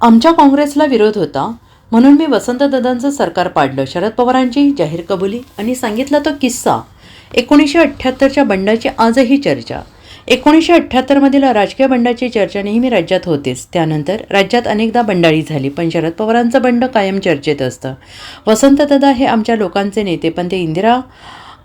आमच्या काँग्रेसला विरोध होता म्हणून मी वसंतदादांचं सरकार पाडलं. शरद पवारांची जाहीर कबुली आणि सांगितला तो किस्सा. एकोणीसशे अठ्ठ्याहत्तरच्या बंडाची आजही चर्चा. एकोणीसशे अठ्ठ्याहत्तरमधील राजकीय बंडाची चर्चा नेहमी राज्यात होतेच. त्यानंतर राज्यात अनेकदा बंडाळी झाली पण शरद पवारांचं बंड कायम चर्चेत असतं. वसंतदादा हे आमच्या लोकांचे नेते पण ते इंदिरा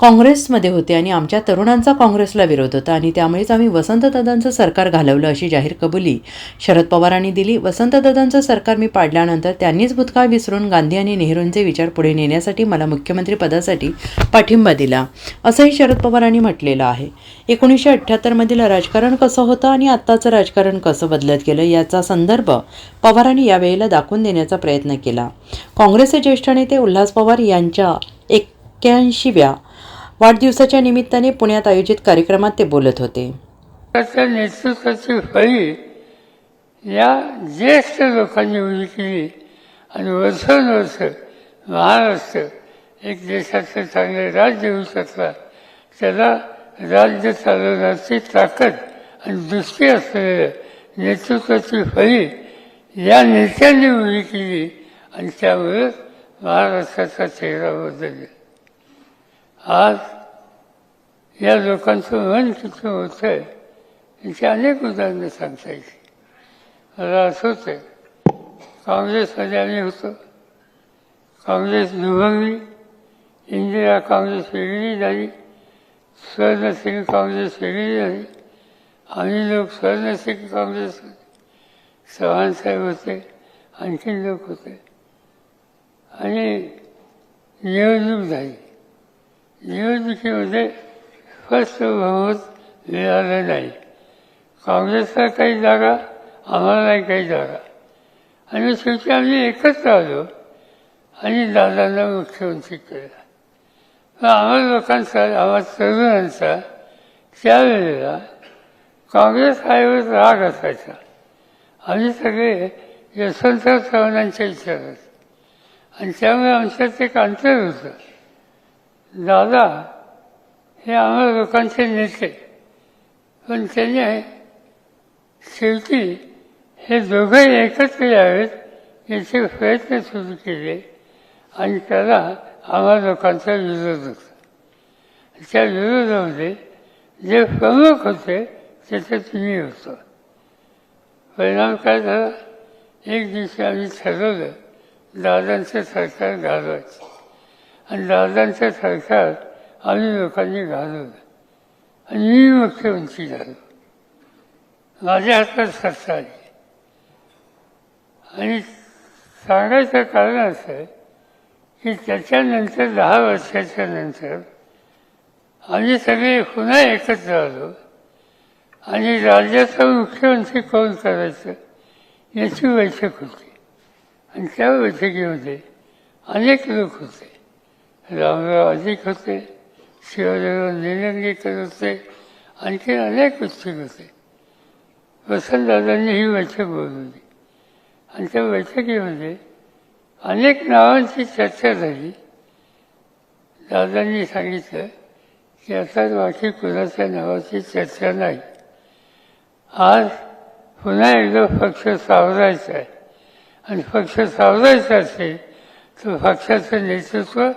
काँग्रेसमध्ये होते आणि आमच्या तरुणांचा काँग्रेसला विरोध होता आणि त्यामुळेच आम्ही वसंतदादांचं सरकार घालवलं अशी जाहीर कबुली शरद पवारांनी दिली. वसंतदादांचं सरकार मी पाडल्यानंतर त्यांनीच भूतकाळ विसरून गांधी आणि नेहरूंचे विचार पुढे नेण्यासाठी मला मुख्यमंत्री पदासाठी पाठिंबा दिला असंही शरद पवारांनी म्हटलेलं आहे. एकोणीसशे अठ्ठ्याहत्तरमधील राजकारण कसं होतं आणि आत्ताचं राजकारण कसं बदलत गेलं याचा संदर्भ पवारांनी यावेळेला दाखवून देण्याचा प्रयत्न केला. काँग्रेसचे ज्येष्ठ नेते उल्हास पवार यांच्या एक्क्याऐंशीव्या वाढदिवसाच्या निमित्ताने पुण्यात आयोजित कार्यक्रमात ते बोलत होते. नेतृत्वाची फळी या ज्येष्ठ लोकांनी उभी केली आणि वर्षानुवर्ष महाराष्ट्र एक देशाचं चांगले राज्य होऊ शकला. त्याला राज्य चालवण्याची ताकद आणि दृष्टी असलेल्या नेतृत्वाची फळी या नेत्यांनी उभी केली आणि त्यामुळे महाराष्ट्राचा चेहरा बदलला. आज या लोकांचं मन किती मोठं आहे याची अनेक उदाहरणं सांगता येतील. मला असंच काँग्रेसमध्ये आम्ही होतो. काँग्रेस दुभंगली इंदिरा काँग्रेस वेगळी झाली स्वर्णसिंग काँग्रेस वेगळी झाली. आम्ही लोक स्वर्णसिंग काँग्रेस चव्हाणसाहेब होते आणखीन लोक होते. आणि निवडणूक झाली. निवडणुकीमध्ये स्पष्ट बहुमत मिळालं नाही. काँग्रेसला काही जागा आम्हालाही काही जागा. आणि शेवटी आम्ही एकत्र आलो आणि दादांना मुख्यमंत्री केला. पण आम्हा लोकांचा आम्हा तरुणांचा त्यावेळेला काँग्रेस हायवर राग असायचा. आम्ही सगळे यशवंतराव चव्हाणांच्या विचारात. आणि त्यामुळे आमच्यात एक अंतर होतं. दादा हे आम्हा लोकांचे नेते. पण त्याने शेवटी हे दोघंही एकत्र यावेत याचे प्रयत्न सुरू केले आणि त्याला आम्हा लोकांचा विरोध होता. त्या विरोधामध्ये जे प्रमुख होते त्याच्यात मी होतो. परिणाम काय झाला? एक दिवशी आम्ही ठरवलं दादांचं सरकार घालवायचं. आणि दादांच्या सरकार आम्ही लोकांनी घालवलं. आणि मी मुख्यमंत्री झालो. माझ्या हातात सत्ता आली. आणि सांगायचं कारण असं आहे की त्याच्यानंतर दहा वर्षाच्या नंतर आम्ही सगळे पुन्हा एकत्र आलो. आणि राज्याचा मुख्यमंत्री कोण करायचं याची बैठक होती. आणि त्या बैठकीमध्ये अनेक लोक होते. रामराव अधिक होते शिवराव निलंगेकर होते आणखी अनेक उत्सुक होते. वसंतदादांनी ही बैठक बोलवली. आणि त्या बैठकीमध्ये अनेक नावांची चर्चा झाली. दादांनी सांगितलं की आता बाकी कुणाच्या नावाची चर्चा नाही. आज पुन्हा एकदा पक्ष सावरायचा आहे. आणि पक्ष सावरायचा असेल तर पक्षाचं नेतृत्व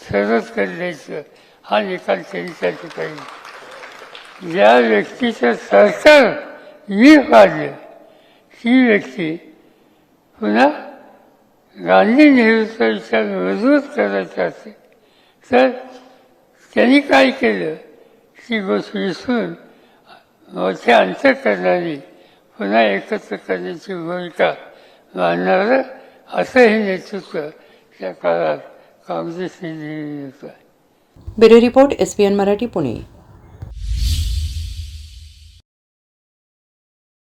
सरस द्यायचं हा निकाल त्यांच्या ठिकाणी ज्या व्यक्तीचं सहकार मी पाहिलं ती व्यक्ती पुन्हा गांधी नेहरूचा विचार मजबूत करायचा असेल तर त्यांनी काय केलं? ती गोष्ट विसरून मोठे अंतर करणारी पुन्हा एकत्र करण्याची भूमिका मानणारं असं हे नेतृत्व त्या काळात काँग्रेसने नेहमी bureau report S P N Marathi Pune.